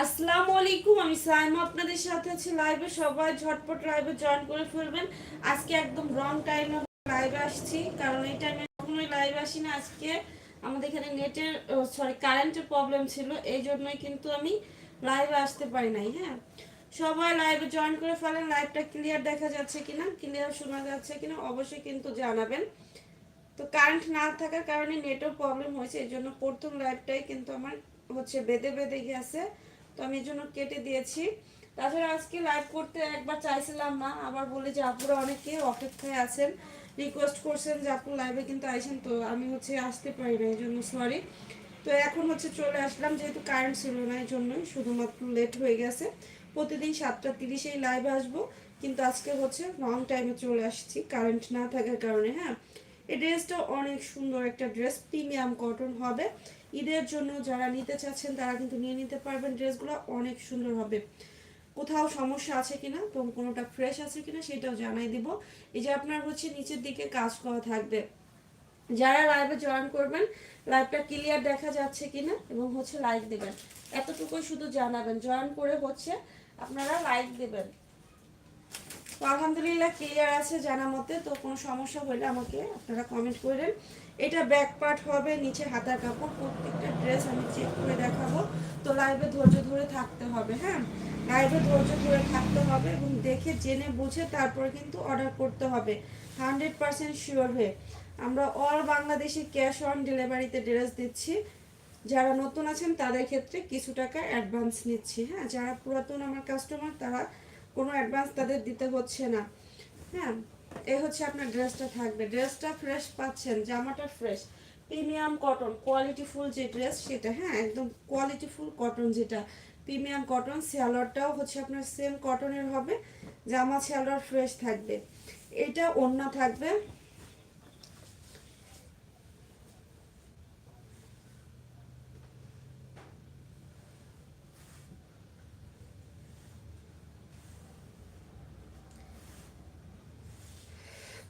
আসসালামু আলাইকুম, আমি সাইমা আপনাদের সাথে আছি লাইভে সবাই ঝটপট লাইভে জয়েন করে ফেলবেন। আজকে একদম রং টাইমে লাইভে আসছি, কারণ এই টাইমে কখনোই লাইভে আসি না আজকে আমাদের এখানে নেটের সরি কারেন্টের প্রবলেম ছিল, এই জন্যই কিন্তু আমি লাইভে আসতে পারি নাই হ্যাঁ? সবাই লাইভে জয়েন করে ফেলেন লাইভটা ক্লিয়ার দেখা যাচ্ছে কিনা ক্লিয়ার শোনা যাচ্ছে কিনা, অবশ্যই কিন্তু জানাবেন। তো কারেন্ট না থাকার কারণে নেটও প্রবলেম হয়েছে, এই জন্য প্রথম লাইভটাই কিন্তু আমার হচ্ছে বেঁধে বেঁধে গেছে। তো আমি এই জন্য কেটে দিয়েছি। তাছাড়া আজকে লাইভ করতে একবার চাইছিলাম না আবার বলে যে আপুরা অনেকে অপেক্ষায় আছেন রিকোয়েস্ট করছেন যে আপু লাইভে কিন্তু আইসেন তো আমি হচ্ছে আসতে পারি না, এই জন্য সরি তো এখন হচ্ছে চলে আসলাম, যেহেতু কারেন্ট ছিল না এই জন্যই, শুধুমাত্র লেট হয়ে গেছে। প্রতিদিন সাতটা তিরিশেই লাইভে আসব, কিন্তু আজকে হচ্ছে লং টাইমে চলে আসছি কারেন্ট না থাকার কারণে হ্যাঁ। এই ড্রেসটা অনেক সুন্দর একটা ড্রেস প্রিমিয়াম কটন হবে। ঈদের জন্য যারা নিতে চাচ্ছেন, তারা কিন্তু নিয়ে নিতে পারবেন। ড্রেসগুলো অনেক সুন্দর হবে। কোথাও সমস্যা আছে কিনা তো কোনোটা ফ্রেশ আছে কিনা, সেটাও জানাই দিব। এই যে আপনার হচ্ছে নিচের দিকে কাজ করা থাকবে। যারা লাইভে জয়েন করবেন লাইভটা ক্লিয়ার দেখা যাচ্ছে কিনা এবং হচ্ছে লাইক দেবেন। এতটুকুই শুধু জানাবেন। জয়েন করে হচ্ছে আপনারা লাইক দেবেন। আলহামদুলিল্লাহ ক্লিয়ার আছে জানা মতে তো কোনো সমস্যা হলে আমাকে আপনারা কমেন্ট করেন। এটা ব্যাক পার্ট হবে, নিচে হাতার কাপড়, প্রত্যেকটা ড্রেস আমি চেক করে দেখাবো। তো লাইভে ধৈর্য ধরে থাকতে হবে হ্যাঁ? লাইভে ধৈর্য ধরে থাকতে হবে এবং দেখে, জেনে, বুঝে তারপরে কিন্তু অর্ডার করতে হবে। হান্ড্রেড পার্সেন্ট শিওর হয়ে। আমরা অল বাংলাদেশি ক্যাশ অন ডেলিভারিতে ড্রেস দিচ্ছি। যারা নতুন আছেন, তাদের ক্ষেত্রে কিছু টাকা অ্যাডভান্স নিচ্ছি হ্যাঁ? যারা পুরাতন আমার কাস্টমার তারা কোনো অ্যাডভান্স তাদের দিতে হচ্ছে না হ্যাঁ? এই হচ্ছে আপনার ড্রেসটা থাকবে। ড্রেসটা ফ্রেশ পাচ্ছেন, জামাটা ফ্রেশ প্রিমিয়াম কটন কোয়ালিটিফুল যে ড্রেস সেটা হ্যাঁ একদম কোয়ালিটিফুল কটন যেটা। প্রিমিয়াম কটন স্যালোয়ারটাও হচ্ছে আপনার সেম কটনের হবে, জামা স্যালোয়ার ফ্রেশ থাকবে। এটা ওড়না থাকবে।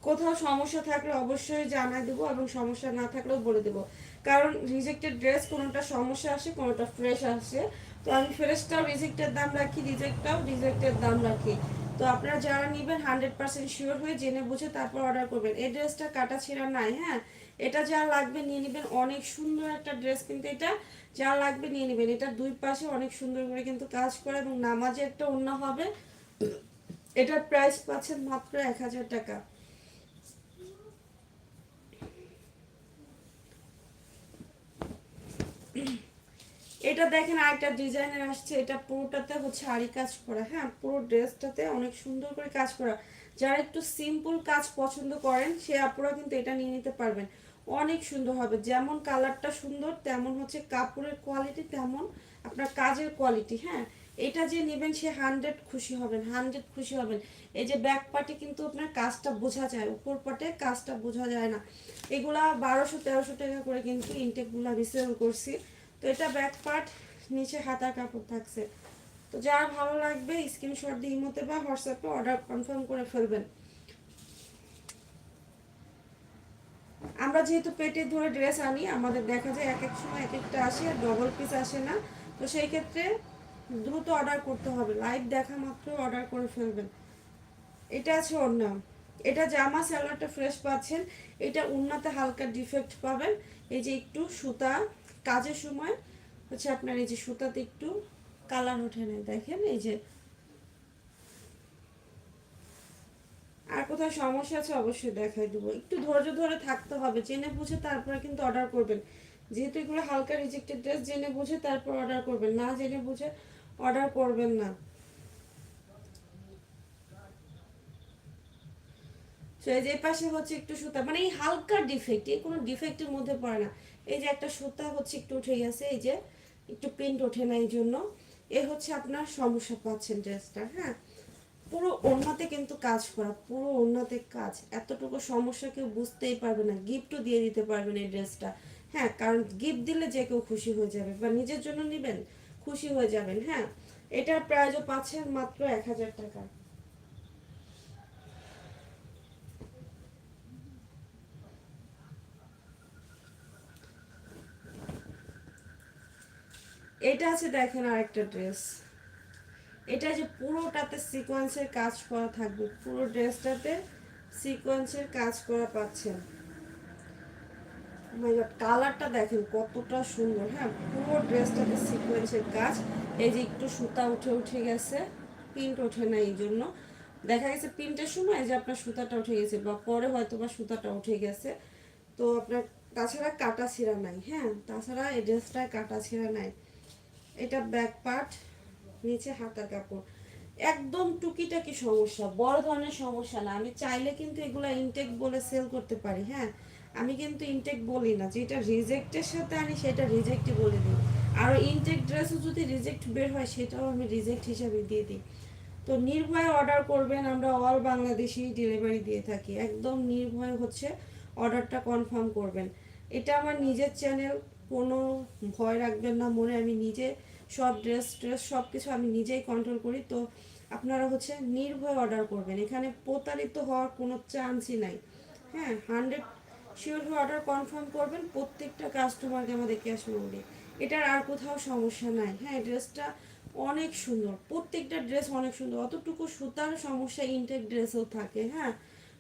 কোথাও সমস্যা থাকলে অবশ্যই জানাই দেবো এবং সমস্যা না থাকলেও বলে দেবো। কারণ রিজেক্টেড ড্রেস কোনোটা সমস্যা আসে, কোনোটা ফ্রেশ আসে। তো আমি ফ্রেশটাও রিজেক্টের দাম রাখি রিজেক্টটাও রিজেক্টের দাম রাখি। তো আপনারা যারা নেবেন হান্ড্রেড পার্সেন্ট শিওর হয়ে জেনে বুঝে তারপর অর্ডার করবেন। এই ড্রেসটা কাটা ছিঁড়া নাই হ্যাঁ? এটা যা লাগবে নিয়ে নেবেন। অনেক সুন্দর একটা ড্রেস কিন্তু এটা যা লাগবে নিয়ে নেবেন। এটা দুই পাশে অনেক সুন্দর করে কিন্তু কাজ করে এবং নামাজে একটা অন্য হবে। এটার প্রাইস পাচ্ছেন মাত্র এক হাজার টাকা। এটা দেখেন আরেকটা ডিজাইনের আসছে, এটা পুরোটাতে হচ্ছে আড়ি কাজ করা হ্যাঁ? পুরো ড্রেসটাতে অনেক সুন্দর করে কাজ করা। যারা একটু সিম্পল কাজ পছন্দ করেন, সে আপুরা কিন্তু এটা নিয়ে নিতে পারবেন। অনেক সুন্দর হবে, যেমন কালারটা সুন্দর, তেমন হচ্ছে কাপড়ের কোয়ালিটি তেমন, আপনার কাজের কোয়ালিটি হ্যাঁ? এটা যে নেবেন সে হান্ড্রেড খুশি হবেন হান্ড্রেড খুশি হবেন। এই যে ব্যাক পার্টে কিন্তু আপনার কাজটা বোঝা যায়, উপর পাটে কাজটা বোঝা যায় না। এগুলা বারোশো তেরোশো টাকা করে কিন্তু ইনটেকগুলো আমি সেল করছি। তো এটা ব্যাক পার্ট নিচে হাতার কাপড় থাকছে। তো যার ভালো লাগবে স্ক্রিনশট দিয়ে ইমোতে বা হোয়াটসঅ্যাপে অর্ডার কনফার্ম করে ফেলবেন। আমরা যেহেতু পেটে ধরে ড্রেস আনি, আমাদের দেখা যায় এক এক সময় এক একটা আসে ডবল পিস আসে না। তো সেই ক্ষেত্রে দ্রুত অর্ডার করতে হবে। লাইভ দেখা মাত্র অর্ডার করে ফেলবেন। এটা আছে অন্য এটা জামা স্যালোয়ারটা ফ্রেশ পাচ্ছেন। এটা উন্নতে হালকা ডিফেক্ট পাবেন। এই যে একটু সুতা, কাজের সময় হচ্ছে আপনার এই যে সুতাতে একটু কালার ওঠে নেয়। দেখেন, এই যে। আর কোথাও সমস্যা আছে অবশ্যই দেখাই দেবো। একটু ধৈর্য ধরে থাকতে হবে। জেনে বুঝে তারপরে কিন্তু অর্ডার করবেন। যেহেতু এগুলো হালকা রিজেক্টেড ড্রেস জেনে বুঝে তারপর অর্ডার করবেন। না জেনে বুঝে অর্ডার করবেন না। যে পাশে হচ্ছে একটু সুতা মানে এই হালকা ডিফেক্ট এই কোনো ডিফেক্টের মধ্যে পড়ে না। এই যে একটা সুতা হচ্ছে একটু উঠে গেছে, এই যে একটু প্রিন্ট ওঠে না এই জন্য। এ হচ্ছে আপনার সমস্যা পাচ্ছেন ড্রেসটা হ্যাঁ? পুরো ওড়নাতে কিন্তু কাজ করা, পুরো ওড়নাতে কাজ। এতটুকু সমস্যা কেউ বুঝতেই পারবে না গিফটও দিয়ে দিতে পারবেন এই ড্রেসটা হ্যাঁ কারণ গিফট দিলে যে কেউ খুশি হয়ে যাবে, বা নিজের জন্য নেবেন খুশি হয়ে যাবেন হ্যাঁ? এটার প্রাইজও পাচ্ছেন মাত্র এক হাজার টাকা। এটা আছে দেখেন আরেকটা ড্রেস। এটা যে পুরোটাতে সিকোয়েন্সের কাজ করা থাকবে, পুরো ড্রেসটাতে সিকোয়েন্সের কাজ করা পাচ্ছেন। কালারটা দেখেন কতটা সুন্দর হ্যাঁ পুরো ড্রেসটাতে সিকোয়েন্সের কাজ, এই যে একটু সুতা উঠে উঠে গেছে প্রিন্ট ওঠে না এই জন্য। দেখা গেছে প্রিন্টের সময় যে আপনার সুতাটা উঠে গেছে, বা পরে হয়তো বা সুতাটা উঠে গেছে। তো আপনার, তাছাড়া কাটা ছিঁড়া নাই হ্যাঁ তাছাড়া এই ড্রেসটায় কাটা ছিঁড়া নাই। এটা ব্যাক পার্ট নিচে হাতার কাপড়। একদম টুকিটাকি সমস্যা, বড় ধরনের সমস্যা না। আমি চাইলে কিন্তু এগুলো ইনটেক বলে সেল করতে পারি হ্যাঁ। আমি কিন্তু ইনটেক বলি না, যেটা রিজেক্টের সাথে আনি সেটা রিজেক্টই বলে দিই। আর ইনটেক ড্রেসও যদি রিজেক্ট বের হয়, সেটাও আমি রিজেক্ট হিসাবে দিয়ে দিই। তো নির্ভয়ে অর্ডার করবেন, আমরা অল বাংলাদেশি ডেলিভারি দিয়ে থাকি। একদম নির্ভয় হচ্ছে অর্ডারটা কনফার্ম করবেন। এটা আমার নিজের চ্যানেল কোনো ভয় রাখবেন না, মনে আমি নিজে সব ড্রেস ট্রেস সব কিছু আমি নিজেই কন্ট্রোল করি। তো আপনারা হচ্ছে নির্ভয় অর্ডার করবেন। এখানে প্রতারিত হওয়ার কোনো চান্সই নাই। হ্যাঁ হান্ড্রেড শিওর হয়ে অর্ডার কনফার্ম করবেন, প্রত্যেকটা কাস্টমারকে আমাদের ক্যাশ মেমোরি এটার আর কোথাও সমস্যা নাই। হ্যাঁ ড্রেসটা অনেক সুন্দর। প্রত্যেকটা ড্রেস অনেক সুন্দর। অতটুকু সুতার সমস্যা ইনটেক ড্রেসও থাকে হ্যাঁ?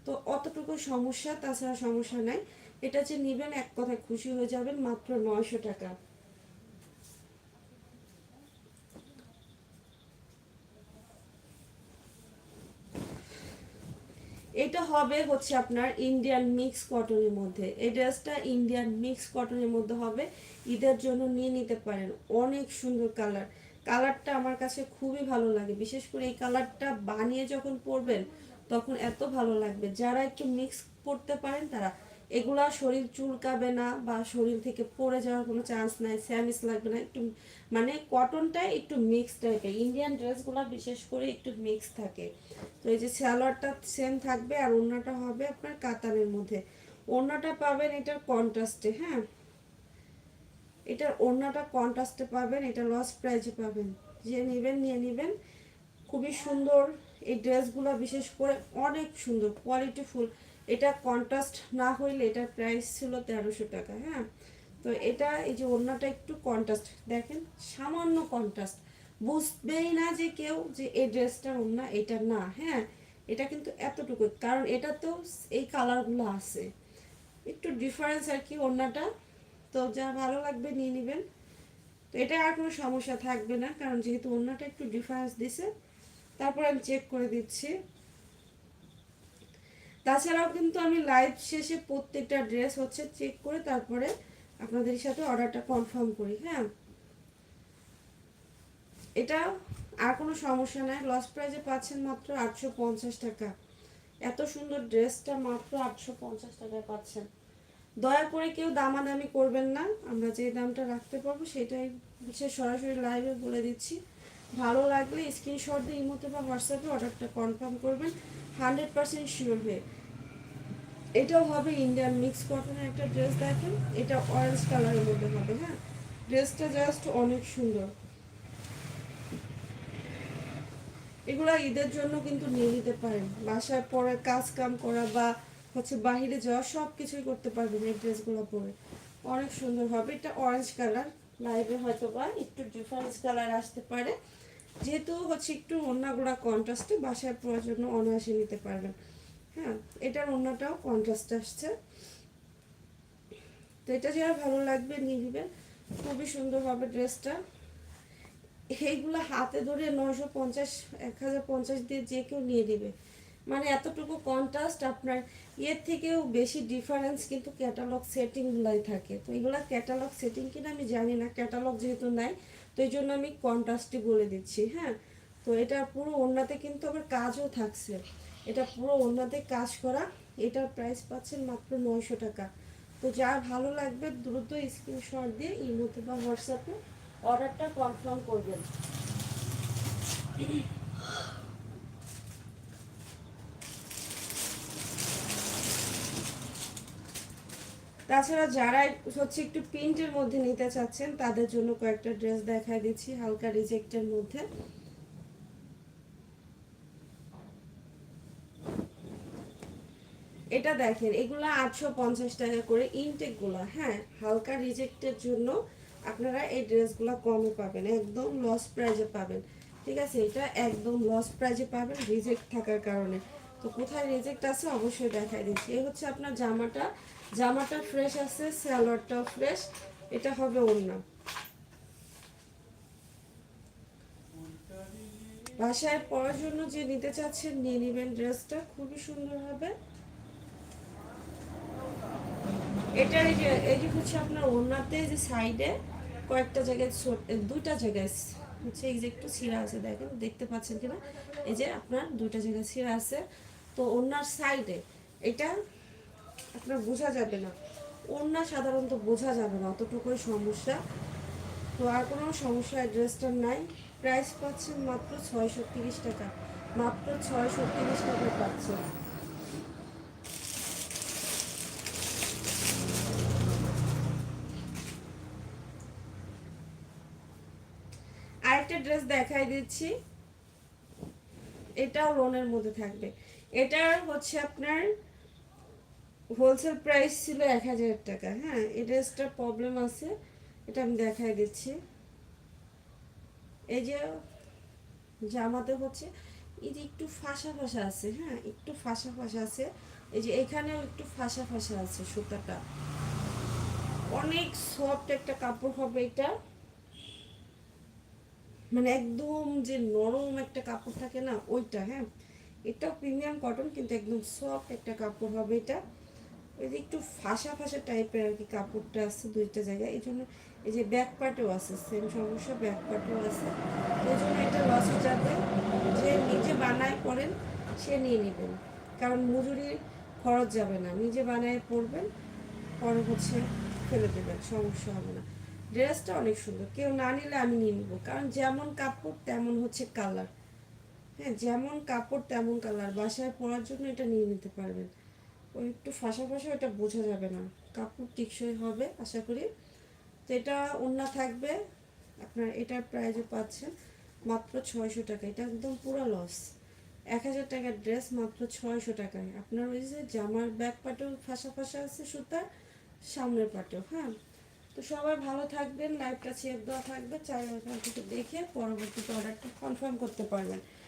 তো অতটুকু সমস্যা, তাছাড়া সমস্যা নাই। এটা যে নেবেন, এক কথায় খুশি হয়ে যাবেন মাত্র নয়শো টাকা। এটা হবে হচ্ছে আপনার ইন্ডিয়ান মিক্স কটনের মধ্যে। এই ড্রেসটা ইন্ডিয়ান মিক্স কটনের মধ্যে হবে। ঈদের জন্য নিয়ে নিতে পারেন। অনেক সুন্দর কালার কালারটা আমার কাছে খুবই ভালো লাগে। বিশেষ করে এই কালারটা বানিয়ে যখন পরবেন, তখন এত ভালো লাগবে। যারা একটু মিক্স করতে পারেন, তারা এগুলা শরীর চুলকাবে না বা শরীর থেকে পড়ে যাওয়ার কোনো চান্স নাই স্যামিস লাগবে না, একটু মানে কটনটাই একটু মিক্স টাইপের ইন্ডিয়ান ড্রেসগুলো বিশেষ করে একটু মিক্স থাকে। তো এই যে স্যালোয়ারটা সেম থাকবে আর ওড়নাটা হবে আপনার কাতানের মধ্যে। ওড়নাটা পাবেন এটার কন্ট্রাস্টে হ্যাঁ? এটার ওড়নাটা কন্ট্রাস্টে পাবেন, এটা লস প্রাইজে পাবেন। যে নেবেন, নিয়ে নেবেন। খুবই সুন্দর এই ড্রেসগুলো বিশেষ করে অনেক সুন্দর কোয়ালিটিফুল এটা কন্ট্রাস্ট না হইলে এটার প্রাইস ছিল তেরোশো টাকা হ্যাঁ? তো এটা, এই যে ওড়নাটা একটু কন্ট্রাস্ট দেখেন, সামান্য কন্ট্রাস্ট বুঝবেই না যে কেউ যে এই ড্রেসটা ওড়না, এটা না হ্যাঁ? এটা কিন্তু এতটুকু কারণ এটা তো এই কালারগুলো আছে। একটু ডিফারেন্স আর কি ওড়নাটা। তো যা ভালো লাগবে নিয়ে নেবেন। তো এটা আর কোনো সমস্যা থাকবে না, কারণ যেহেতু ওড়নাটা একটু ডিফারেন্স দিছে তারপর আমি চেক করে দিচ্ছি। তাছাড়াও কিন্তু আমি লাইভ শেষে প্রত্যেকটা ড্রেস হচ্ছে চেক করে তারপরে আপনাদের সাথে অর্ডারটা কনফার্ম করি হ্যাঁ? এটা আর কোনো সমস্যা নাই লস প্রাইজে পাচ্ছেন মাত্র আটশো পঞ্চাশ টাকা। এত সুন্দর ড্রেসটা মাত্র আটশো পঞ্চাশ টাকায় পাচ্ছেন। দয়া করে কেউ দামাদামি করবেন না, আমরা যে দামটা রাখতে পারব সেটাই সরাসরি লাইভে বলে দিচ্ছি। ভালো লাগলে স্ক্রিনশট দিয়ে ইমোতে বা হোয়াটসঅ্যাপে অর্ডারটা কনফার্ম করবেন হান্ড্রেড পার্সেন্ট শিওর হয়ে। এটাও হবে ইন্ডিয়ান মিক্স কটনের একটা ড্রেস দেখেন, এটা অরেঞ্জ কালারের মধ্যে হবে হ্যাঁ? ড্রেসটা জাস্ট অনেক সুন্দর। এগুলা ঈদের জন্য কিন্তু নিয়ে নিতে পারেন। বাসায় পরে কাজ কাম করা বা হচ্ছে বাহিরে যাওয়া সব কিছুই করতে পারবেন এই ড্রেসগুলো পরে। অনেক সুন্দর হবে। এটা অরেঞ্জ কালার লাইভে হয়তো বা একটু ডিফারেন্স কালার আসতে পারে। যেহেতু হচ্ছে একটু অন্যগুলা কন্ট্রাস্টে বাসায় পরার জন্য অনায়াসে নিতে পারবেন। হ্যাঁ এটার অন্যটাও কন্ট্রাস্ট আসছে। তো এটা যারা ভালো লাগবে নিয়ে নেবেন। খুবই সুন্দর হবে ড্রেসটা। এইগুলো হাতে ধরে নশো পঞ্চাশ, এক হাজার পঞ্চাশ দিয়ে যে কেউ নিয়ে নেবে। মানে এতটুকু কন্ট্রাস্ট আপনার এর থেকেও বেশি ডিফারেন্স কিন্তু ক্যাটালগ সেটিংগুলাই থাকে। তো এগুলো ক্যাটালগ সেটিং কিনা আমি জানি না। ক্যাটালগ যেহেতু নাই তো এই জন্য আমি কন্ট্রাস্টই বলে দিচ্ছি হ্যাঁ? তো এটা পুরো ওনাতে কিন্তু আবার কাজও থাকছে। এটা পুরো ওনাতে কাজ করা, এটার প্রাইস পাচ্ছেন মাত্র নয়শো টাকা। তো যার ভালো লাগবে দ্রুত স্ক্রিনশট দিয়ে ইমোতে বা হোয়াটসঅ্যাপে অর্ডারটা কনফার্ম করবেন। তাছাড়া যারা হচ্ছে একটু প্রিন্টের মধ্যে নিতে চাচ্ছেন, তাদের জন্য কয়েকটা ড্রেস দেখাই দিচ্ছি হালকা রিজেক্টের মধ্যে। এটা দেখেন, এগুলো আটশো পঞ্চাশ টাকা করে ইনটেকগুলো হ্যাঁ? হালকা রিজেক্টের জন্য আপনারা এই ড্রেসগুলো কমে পাবেন, একদম লস প্রাইজে পাবেন। ঠিক আছে, এটা একদম লস প্রাইজে পাবেন রিজেক্ট থাকার কারণে। তো কোথায় রিজেক্ট আছে অবশ্যই দেখাই দিচ্ছি। এই হচ্ছে আপনার জামাটা। জামাটা ফ্রেশ আছে স্যালোয়ারটাও ফ্রেশ এটা হবে অন্য বাসায় পরার জন্য যে নিতে চাচ্ছেন নিয়ে নেবেন ড্রেসটা খুবই সুন্দর হবে। এটা এই যে এই যে হচ্ছে আপনার ওনাতে যে সাইডে কয়েকটা জায়গায় দুইটা জায়গায় হচ্ছে এই যে একটু ছিঁড়া আছে, দেখেন, দেখতে পাচ্ছেন কিনা? এই যে আপনার দুইটা জায়গায় ছিঁড়া আছে। তো ওনার সাইডে এটা আপনার বোঝা যাবে না। ওনা সাধারণত বোঝা যাবে না, অতটুকুই সমস্যা। তো আর কোনো সমস্যা অ্যাড্রেসটার নাই। প্রাইস পাচ্ছেন মাত্র ছয়শো তিরিশ টাকা। মাত্র ছয়শো তিরিশ টাকায় পাচ্ছেন। আরেকটা ড্রেস দেখাই দিচ্ছি। এটাও লোনের মধ্যে থাকবে। এটার হচ্ছে আপনার হোলসেল প্রাইস ছিল এক হাজার টাকা হ্যাঁ? এটা ড্রেসটার প্রবলেম আছে, এটা আমি দেখাই দিচ্ছি। এই যে জামাতে হচ্ছে, এই যে একটু ফাঁসা ফাঁসা আছে হ্যাঁ? একটু ফাঁসা ফাঁসা আছে। এই যে এখানেও একটু ফাঁসা ফাঁসা আছে সুতাটা। অনেক সফট একটা কাপড় হবে এটা। মানে একদম যে নরম একটা কাপড় থাকে না, ওইটা হ্যাঁ? এটাও প্রিমিয়াম কটন কিন্তু একদম সফট একটা কাপড় হবে এটা। ওই যে একটু ফাঁসা ফাঁসা টাইপের আর কি কাপড়টা আছে দুইটা জায়গায়। এই জন্য এই যে ব্যাক পার্টেও আছে সেম সমস্যা ব্যাক পার্টেও আছে। এই জন্য এটা লসে যাবে। যে নিজে বানায় পরেন, সে নিয়ে নেবেন। কারণ মজুরির খরচ যাবে না। নিজে বানায় পরবেন, পরে হচ্ছে ফেলে দেবেন, সমস্যা হবে না। ড্রেসটা অনেক সুন্দর। কেউ না নিলে আমি নিয়ে নেব। কারণ যেমন কাপড়, তেমন হচ্ছে কালার হ্যাঁ যেমন কাপড় তেমন কালার। বাসায় পরার জন্য এটা নিয়ে নিতে পারবেন। ওই একটু ফাঁসা ফাঁসা ওটা বোঝা যাবে না। কাপড় টিকসই হবে, আশা করি। তো এটা ওন্না থাকবে। আপনার এটার প্রাইজে পাচ্ছেন মাত্র ছয়শো টাকা। এটা একদম পুরো লস এক হাজার টাকার ড্রেস মাত্র ছয়শো টাকায়। আপনার ওই যে জামার ব্যাক পাটেও ফাঁসা ফাঁসা আছে, সুতার, সামনের পাটেও হ্যাঁ? তো সবাই ভালো থাকবেন। লাইভটা শেয়ার দেওয়া থাকবে। চাই ওখান থেকে দেখে পরবর্তীতে অর্ডারটা কনফার্ম করতে পারবেন।